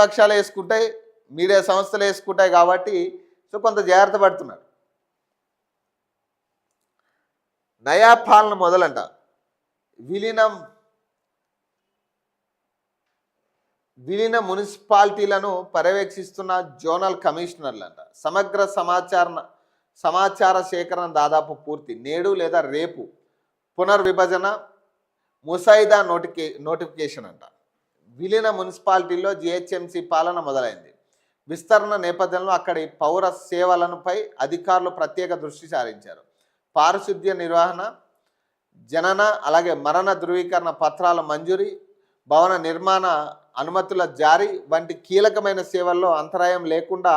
పక్షాలు వేసుకుంటాయి మీడియా సంస్థలు వేసుకుంటాయి కాబట్టి సో కొంత జాగ్రత్త పడుతున్నారు. నయా పాలన మొదలంట. విలీనం విలీన మున్సిపాలిటీలను పర్యవేక్షిస్తున్న జోనల్ కమిషనర్లంట. సమగ్ర సమాచార సమాచార సేకరణ దాదాపు పూర్తి. నేడు లేదా రేపు పునర్విభజన ముసాయిదా నోటికే నోటిఫికేషన్ అంట విలీన మున్సిపాలిటీల్లో జిహెచ్ఎంసీ పాలన మొదలైంది. విస్తరణ నేపథ్యంలో అక్కడి పౌర సేవలనుపై అధికారులు ప్రత్యేక దృష్టి సారించారు. పారిశుద్ధ్య నిర్వహణ జనన అలాగే మరణ ధృవీకరణ పత్రాల మంజూరీ భవన నిర్మాణ అనుమతుల జారీ వంటి కీలకమైన సేవల్లో అంతరాయం లేకుండా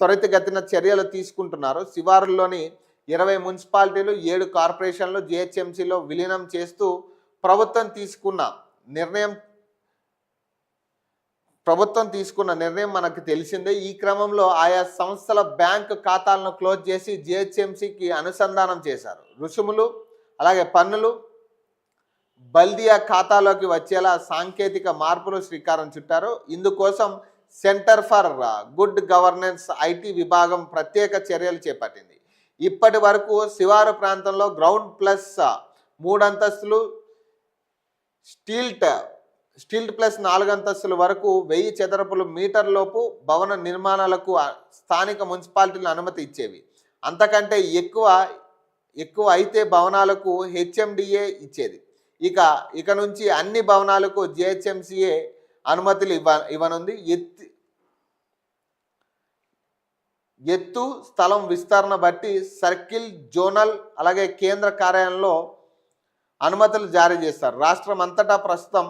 త్వరితగతిన చర్యలు తీసుకుంటున్నారు. శివారుల్లోని ఇరవై మున్సిపాలిటీలు ఏడు కార్పొరేషన్లు జిహెచ్ఎంసీలో విలీనం చేస్తూ ప్రభుత్వం తీసుకున్న నిర్ణయం ప్రభుత్వం తీసుకున్న నిర్ణయం మనకు తెలిసిందే. ఈ క్రమంలో ఆయా సంస్థల బ్యాంకు ఖాతాలను క్లోజ్ చేసి జిహెచ్ఎంసీకి అనుసంధానం చేశారు. రుసుములు అలాగే పన్నులు బల్దియా ఖాతాలోకి వచ్చేలా సాంకేతిక మార్పులు శ్రీకారం చుట్టారు. ఇందుకోసం centre for good governance IT విభాగం ప్రత్యేక చర్యలు చేపట్టింది. ఇప్పటి వరకు శివారు ప్రాంతంలో గ్రౌండ్ ప్లస్ మూడు అంతస్తులు స్టీల్ట్ స్టీల్ట్ ప్లస్ నాలుగు అంతస్తుల వరకు వెయ్యి చదరపులు మీటర్లోపు భవన నిర్మాణాలకు స్థానిక మున్సిపాలిటీలు అనుమతి ఇచ్చేవి. అంతకంటే ఎక్కువ ఎక్కువ అయితే భవనాలకు హెచ్ఎండిఏ ఇచ్చేది. ఇక ఇక నుంచి అన్ని భవనాలకు జిహెచ్ఎంసీఏ అనుమతులు ఇవ్వ ఇవ్వనుంది. ఎత్తి ఎత్తు స్థలం విస్తరణ బట్టి సర్కిల్ జోనల్ అలాగే కేంద్ర కార్యాలయంలో అనుమతులు జారీ చేస్తారు. రాష్ట్రం అంతటా ప్రస్తుతం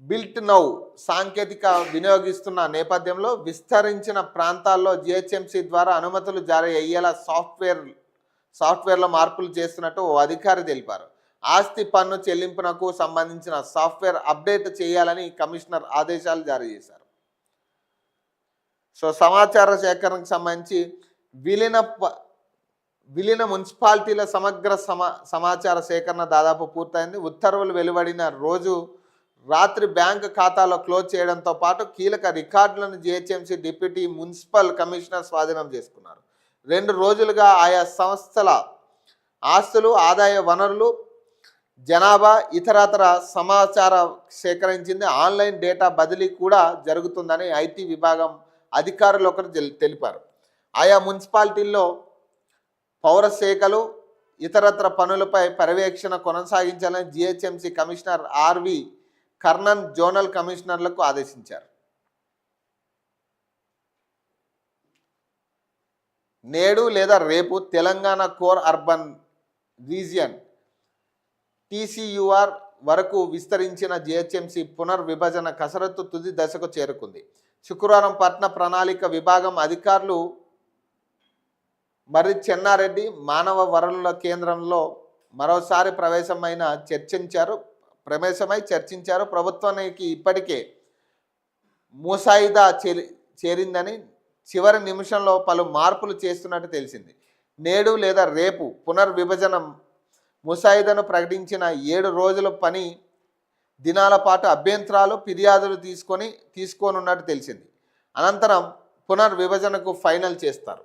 బిల్ట్ నౌ సాంకేతిక వినియోగిస్తున్న నేపథ్యంలో విస్తరించిన ప్రాంతాల్లో జిహెచ్ఎంసీ ద్వారా అనుమతులు జారీ అయ్యేలా సాఫ్ట్వేర్ సాఫ్ట్వేర్లో మార్పులు చేస్తున్నట్టు ఓ అధికారి తెలిపారు. ఆస్తి పన్ను చెల్లింపునకు సంబంధించిన సాఫ్ట్వేర్ అప్డేట్ చేయాలని కమిషనర్ ఆదేశాలు జారీ చేశారు. సో సమాచార సేకరణకు సంబంధించి విలీన ప- విలీన మున్సిపాలిటీల సమగ్ర సమా సమాచార సేకరణ దాదాపు పూర్తయింది. ఉత్తర్వులు వెలువడిన రోజు రాత్రి బ్యాంక్ ఖాతాలో క్లోజ్ చేయడంతో పాటు కీలక రికార్డులను జిహెచ్ఎంసీ డిప్యూటీ మున్సిపల్ కమిషనర్ స్వాధీనం చేసుకున్నారు. రెండు రోజులుగా ఆయా సంస్థల ఆస్తులు ఆదాయ వనరులు జనాభా ఇతరతర సమాచార సేకరించింది. ఆన్లైన్ డేటా బదిలీ కూడా జరుగుతుందని ఐటీ విభాగం అధికారులు ఒకరు తెల్- తెలిపారు. ఆయా మున్సిపాలిటీల్లో పౌర శాఖలు ఇతరత్ర పనులపై పర్యవేక్షణ కొనసాగించాలని GHMC commissioner RV Karnan zonal కమిషనర్లకు ఆదేశించారు. నేడు లేదా రేపు Telangana core urban region TCUR వరకు విస్తరించిన జిహెచ్ఎంసీ పునర్విభజన కసరత్తు తుది దశకు చేరుకుంది. శుక్రవారం పట్న ప్రణాళిక విభాగం అధికారులు మరి చెన్నారెడ్డి మానవ వనరుల కేంద్రంలో మరోసారి ప్రవేశమైన చర్చించారు. ప్రవేశమై చర్చించారు. ప్రభుత్వానికి ఇప్పటికే ముసాయిదా చేరి చేరిందని చివరి నిమిషంలో పలు మార్పులు చేస్తున్నట్టు తెలిసింది. నేడు లేదా రేపు పునర్విభజన ముసాయిదాను ప్రకటించిన ఏడు రోజుల పని దినాల పాటు అభ్యంతరాలు ఫిర్యాదులు తీసుకొని తీసుకోనున్నట్టు తెలిసింది. అనంతరం పునర్విభజనకు ఫైనల్ చేస్తారు.